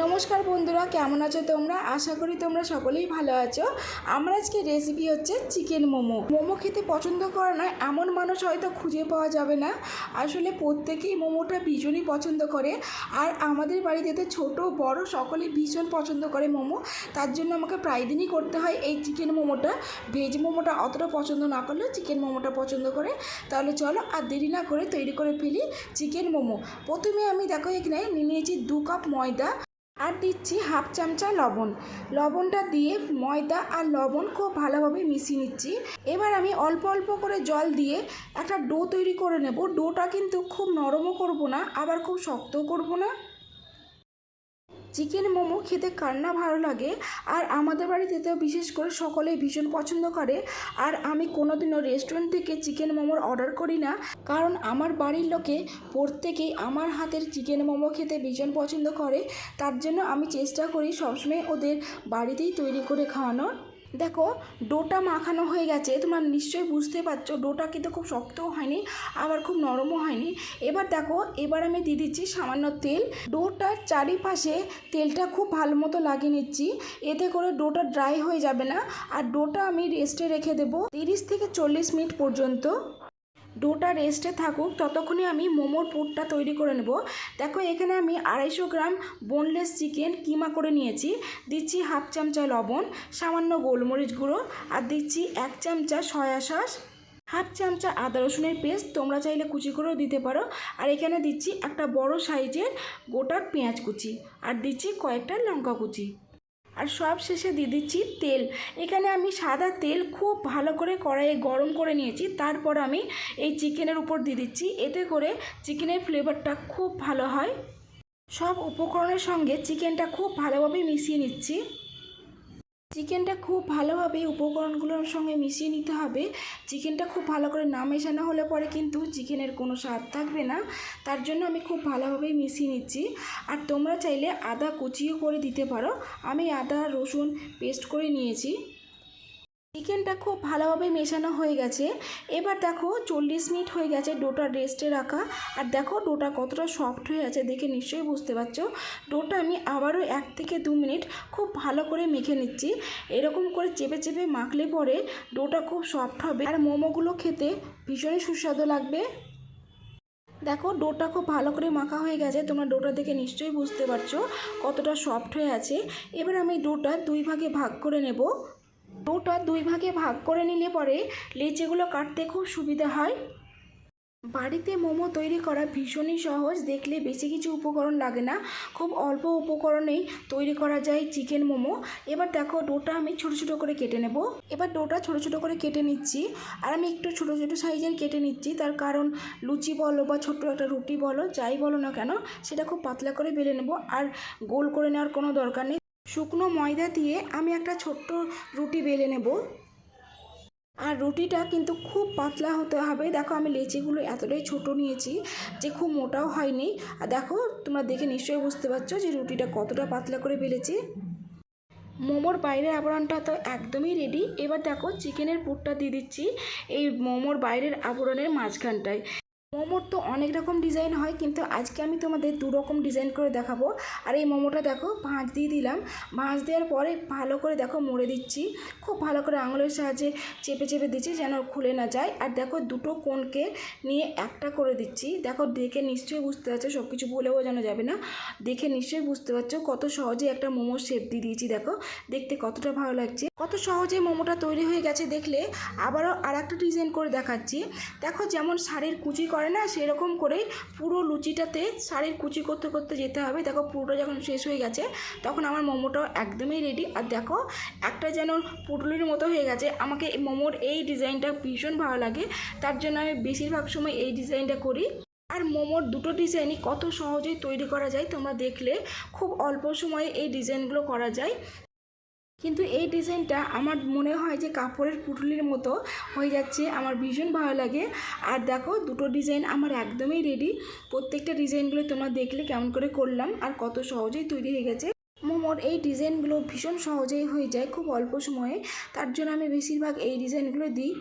নমস্কার বন্ধুরা, কেমন আছো তোমরা? আশা করি তোমরা সকলেই ভালো আছো। আমার আজকে রেসিপি হচ্ছে চিকেন মোমো। মোমো খেতে পছন্দ করে নয়, এমন মানুষ হয়তো খুঁজে পাওয়া যাবে না। আসলে প্রত্যেকেই মোমোটা ভীষণই পছন্দ করে। আর আমাদের বাড়িতে তো ছোটো, বড় সকলেই ভীষণ পছন্দ করে মোমো। তার জন্য আমাকে প্রায় দিনই করতে হয় এই চিকেন মোমোটা। ভেজ মোমোটা অতটা পছন্দ না করলেও চিকেন মোমোটা পছন্দ করে। তাহলে চলো আর দেরি না করে তৈরি করে ফেলি চিকেন মোমো। প্রথমে আমি দেখো এখানে নিয়ে নিয়েছি দু কাপ ময়দা। আর দিচ্ছি হাফ চামচা লবণ। লবণটা দিয়ে ময়দা আর লবণ খুব ভালোভাবে মিশিয়ে নিচ্ছি। এবার আমি অল্প অল্প করে জল দিয়ে একটা ডো তৈরি করে নেব। ডোটা কিন্তু খুব নরমও করব না, আবার খুব শক্তও করব না। চিকেন মোমো খেতে কার না ভালো লাগে, আর আমাদের বাড়িতে তো বিশেষ করে সকলেই ভীষণ পছন্দ করে। আর আমি কোনোদিনও রেস্টুরেন্ট থেকে চিকেন মোমোর অর্ডার করি না, কারণ আমার বাড়ির লোকে প্রত্যেকেই আমার হাতের চিকেন মোমো খেতে ভীষণ পছন্দ করে। তার জন্য আমি চেষ্টা করি সবসময় ওদের বাড়িতেই তৈরি করে খাওয়ানোর। দেখো, ডোটা মাখানো হয়ে গেছে, তোমরা নিশ্চয়ই বুঝতে পারছ, ডোটা কিন্তু খুব শক্তও হয়নি, আবার খুব নরমও হয়নি। এবার দেখো, এবার আমি দিয়ে দিচ্ছি সামান্য তেল। ডোটার চারিপাশে তেলটা খুব ভালো মতো লাগিয়ে নিচ্ছি, এতে করে ডোটা ড্রাই হয়ে যাবে না, আর ডোটা আমি রেস্টে রেখে দেবো তিরিশ থেকে চল্লিশ মিনিট পর্যন্ত। ডোটা রেস্টে থাকুক, ততক্ষণে আমি মোমোর পুরটা তৈরি করে নেব। দেখো, এখানে আমি আড়াইশো গ্রাম বোনলেস চিকেন কিমা করে নিয়েছি। দিচ্ছি হাফ চামচা লবণ, সামান্য গোলমরিচ গুঁড়ো, আর দিচ্ছি এক চামচা সয়া সস, হাফ চামচা আদা রসুনের পেস্ট, তোমরা চাইলে কুচি করেও দিতে পারো। আর এখানে দিচ্ছি একটা বড় সাইজের গোটা পেঁয়াজ কুচি, আর দিচ্ছি কয়েকটা লঙ্কা কুচি। আর সব শেষে দিয়ে দিচ্ছি তেল। এখানে আমি সাদা তেল খুব ভালো করে কড়াইয়ে গরম করে নিয়েছি। তারপর আমি এই চিকেনের উপর দিয়ে দিচ্ছি। এতে করে চিকেনের ফ্লেভারটা খুব ভালো হয়। সব উপকরণের সঙ্গে চিকেনটা খুব ভালোভাবে মিশিয়ে নিচ্ছি। চিকেনটা খুব ভালোভাবে উপকরণগুলোর সঙ্গে মিশিয়ে নিতে হবে। চিকেনটা খুব ভালো করে না মেশানো হলে পরে কিন্তু চিকেনের কোনো স্বাদ থাকবে না। তার জন্য আমি খুব ভালোভাবেই মিশিয়ে নিচ্ছি। আর তোমরা চাইলে আদা কুচিও করে দিতে পারো। আমি আদা, রসুন পেস্ট করে নিয়েছি। চিকেনটা খুব ভালোভাবে মেশানো হয়ে গেছে। এবার দেখো চল্লিশ মিনিট হয়ে গেছে ডোটা রেস্টে রাখা। আর দেখো ডোটা কতটা সফট হয়ে আছে দেখে নিশ্চয়ই বুঝতে পারছ। ডোটা আমি আবারও এক থেকে দু মিনিট খুব ভালো করে মেখে নিচ্ছি। এরকম করে চেপে চেপে মাখলে পরে ডোটা খুব সফট হবে। আর মোমোগুলো খেতে ভীষণই সুস্বাদু লাগবে। দেখো ডোটা খুব ভালো করে মাখা হয়ে গেছে। তোমরা ডোটা দেখে নিশ্চয়ই বুঝতে পারছ কতটা সফট হয়ে আছে। এবার আমি ডোটা দুই ভাগে ভাগ করে নেব। ডোটা দুই ভাগে ভাগ করে নিলে পরে লেচিগুলো কাটতে খুব সুবিধা হয়। বাড়িতে মোমো তৈরি করা ভীষণই সহজ, দেখলে বেশি কিছু উপকরণ লাগে না। খুব অল্প উপকরণেই তৈরি করা যায় চিকেন মোমো। এবার দেখো ডোটা আমি ছোটো ছোটো করে কেটে নেব। এবার ডোটা ছোটো ছোটো করে কেটে নিচ্ছি আর আমি একটু ছোটো ছোটো সাইজের কেটে নিচ্ছি। তার কারণ লুচি বলো বা ছোট্ট একটা রুটি বলো, যাই বলো না কেন, সেটা খুব পাতলা করে বেলে নেব। আর গোল করে নেওয়ার কোনো দরকার নেই। শুকনো ময়দা দিয়ে আমি একটা ছোট্ট রুটি বেলে নেব। আর রুটিটা কিন্তু খুব পাতলা হতে হবে। দেখো আমি লেচিগুলো এতটাই ছোট নিয়েছি যে খুব মোটাও হয়নি। আর দেখো, তোমরা দেখে নিশ্চয়ই বুঝতে পারছ যে রুটিটা কতটা পাতলা করে বেলেছি। মোমোর বাইরের আবরণটা তো একদমই রেডি এবার দেখো চিকেনের পুরটা দিয়ে দিচ্ছি এই মোমোর বাইরের আবরণের মাঝখানটায়। মোমোর তো অনেক রকম ডিজাইন হয়, কিন্তু আজকে আমি তোমাদের দু রকম ডিজাইন করে দেখাবো। আর এই মোমোটা দেখো ভাঁজ দিয়ে দিলাম। ভাঁজ দেওয়ার পরে ভালো করে দেখো মুড়ে দিচ্ছি। খুব ভালো করে আঙুলের সাহায্যে চেপে চেপে দিচ্ছি যেন খুলে না যায়। আর দেখো দুটো কোণকে নিয়ে একটা করে দিচ্ছি। দেখো দেখে নিশ্চয়ই বুঝতে পারছ সব কিছু বলেও যেন যাবে না। দেখে নিশ্চয়ই বুঝতে পারছ কত সহজে একটা মোমোর শেপ দিয়ে দিয়েছি, দেখো। দেখতে কতটা ভালো লাগছে। কত সহজে মোমোটা তৈরি হয়ে গেছে দেখলে আবারও আর একটা ডিজাইন করে দেখাচ্ছি। দেখো যেমন শাড়ির কুচি করে না, সেরকম করেই পুরো লুচিটাতে শাড়ির কুচি করতে করতে যেতে হবে। দেখো পুরোটা যখন শেষ হয়ে গেছে, তখন আমার মোমোটাও একদমই রেডি আর দেখো, একটা যেন পুটলির মতো হয়ে গেছে। আমাকে মোমোর এই ডিজাইনটা ভীষণ ভালো লাগে। তার জন্য আমি বেশিরভাগ সময় এই ডিজাইনটা করি। আর মোমোর দুটো ডিজাইনই কত সহজেই তৈরি করা যায় তোমরা দেখলে। খুব অল্প সময়ে এই ডিজাইনগুলো করা যায়। কিন্তু এই ডিজাইনটা আমার মনে হয় যে কাপড়ের পুটুলির মতো হয়ে যাচ্ছে, আমার ভীষণ ভালো লাগে। আর দেখো, দুটো ডিজাইন আমার একদমই রেডি প্রত্যেকটা ডিজাইনগুলো তোমরা দেখলে কেমন করে করলাম আর কত সহজেই তৈরি হয়ে গেছে। মোমোর এই ডিজাইনগুলো ভীষণ সহজেই হয়ে যায়, খুব অল্প সময়ে। তার জন্য আমি বেশিরভাগ এই ডিজাইনগুলো দিই।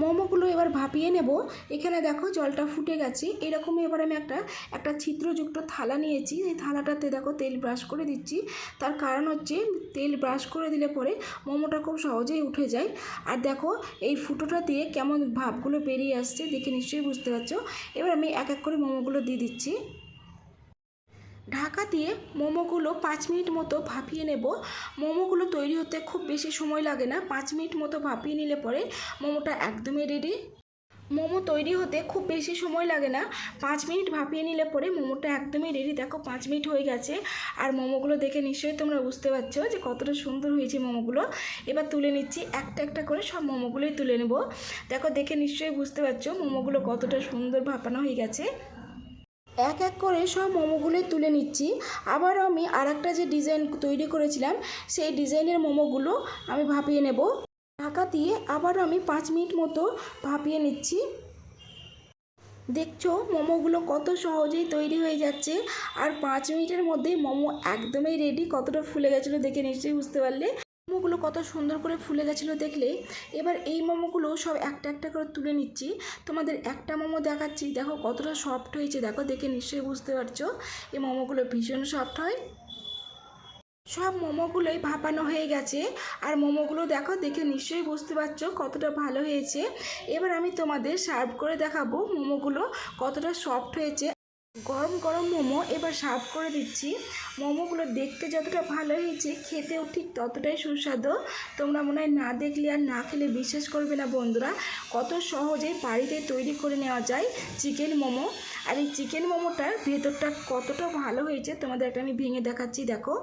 মোমোগুলো এবার ভাপিয়ে নেব। এখানে দেখো জলটা ফুটে গেছে। এরকমই এবার আমি একটা একটা ছিদ্রযুক্ত থালা নিয়েছি। এই থালাটাতে দেখো তেল ব্রাশ করে দিচ্ছি। তার কারণ হচ্ছে তেল ব্রাশ করে দিলে পরে মোমোটা খুব সহজেই উঠে যায়। আর দেখো এই ফুটোটা দিয়ে কেমন ভাবগুলো বেরিয়ে আসছে দেখে নিশ্চয়ই বুঝতে পারছ। এবার আমি এক এক করে মোমোগুলো দিয়ে দিচ্ছি। ঢাকা দিয়ে মোমোগুলো পাঁচ মিনিট মতো ভাপিয়ে নেব। মোমোগুলো তৈরি হতে খুব বেশি সময় লাগে না। পাঁচ মিনিট মতো ভাপিয়ে নিলে পরে মোমোটা একদমই রেডি মোমো তৈরি হতে খুব বেশি সময় লাগে না। পাঁচ মিনিট ভাপিয়ে নিলে পরে মোমোটা একদমই রেডি দেখো, পাঁচ মিনিট হয়ে গেছে। আর মোমোগুলো দেখে নিশ্চয়ই তোমরা বুঝতে পারছ যে কতটা সুন্দর হয়েছে মোমোগুলো। এবার তুলে নিচ্ছি একটা একটা করে সব মোমোগুলোই তুলে নেব। দেখো, দেখে নিশ্চয়ই বুঝতে পারছ মোমোগুলো কতটা সুন্দর ভাপানো হয়ে গেছে। এক এক করে সব মোমোগুলোই তুলে নিচ্ছি। আবার আমি আর একটা যে ডিজাইন তৈরি করেছিলাম, সেই ডিজাইনের মোমোগুলো আমি ভাপিয়ে নেব। ঢাকা দিয়ে আবার আমি পাঁচ মিনিট মতো ভাপিয়ে নিচ্ছি। দেখছ, মোমোগুলো কত সহজেই তৈরি হয়ে যাচ্ছে। আর পাঁচ মিনিটের মধ্যেই মোমো একদমই রেডি কতটা ফুলে গেছিল দেখে নিশ্চয়ই বুঝতে পারলে। মোমোগুলো কত সুন্দর করে ফুলে গেছিল দেখলে। এবার এই মোমোগুলো সব একটা একটা করে তুলে নিচ্ছি। তোমাদের একটা মোমো দেখাচ্ছি। দেখো কতটা সফট হয়েছে। দেখো, দেখে নিশ্চয়ই বুঝতে পারছ। এই মোমোগুলো ভীষণ সফট হয়। সব মোমোগুলোই ভাপানো হয়ে গেছে। আর মোমোগুলো দেখো, দেখে নিশ্চয়ই বুঝতে পারছ কতটা ভালো হয়েছে। এবার আমি তোমাদের সার্ভ করে দেখাবো মোমোগুলো কতটা সফট হয়েছে। গরম গরম মোমো এবার সার্ভ করে দিচ্ছি। মোমোগুলো দেখতে যতটা ভালো হয়েছে, খেতেও ঠিক ততটাই সুস্বাদু। তোমরা মনে হয় না দেখলে আর না খেলে বিশ্বাস করবে না বন্ধুরা। কত সহজে বাড়িতে তৈরি করে নেওয়া যায় চিকেন মোমো। আর এই চিকেন মোমোটার ভেতরটা কতটা ভালো হয়েছে তোমাদের একটা আমি ভেঙে দেখাচ্ছি, দেখো।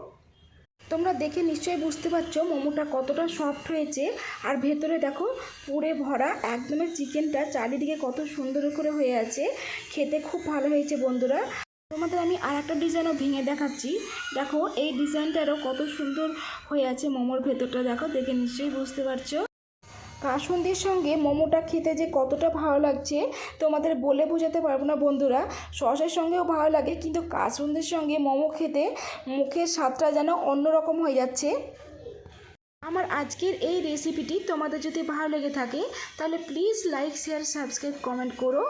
তোমরা দেখে নিশ্চয়ই বুঝতে পারছ মোমোটা কতটা সফট হয়েছে। আর ভেতরে দেখো পুরে ভরা একদমই চিকেনটা চারিদিকে কত সুন্দর করে হয়ে আছে। খেতে খুব ভালো হয়েছে বন্ধুরা। তোমাদের আমি আর একটা ডিজাইনও ভেঙে দেখাচ্ছি। দেখো এই ডিজাইনটারও কত সুন্দর হয়ে আছে মোমোর ভেতরটা। দেখো, দেখে নিশ্চয়ই বুঝতে পারছ। কাসুন্দির সঙ্গে মোমোটা খেতে যে কতটা ভালো লাগছে, তোমাদের বলে বোঝাতে পারব না বন্ধুরা। সসের সঙ্গেও ভালো লাগে, কিন্তু কাসুন্দির সঙ্গে মোমো খেতে মুখের স্বাদটা যেন অন্যরকম হয়ে যাচ্ছে। আমার আজকের এই রেসিপিটি তোমাদের যদি ভালো লেগে থাকে, তাহলে please like share subscribe comment করো।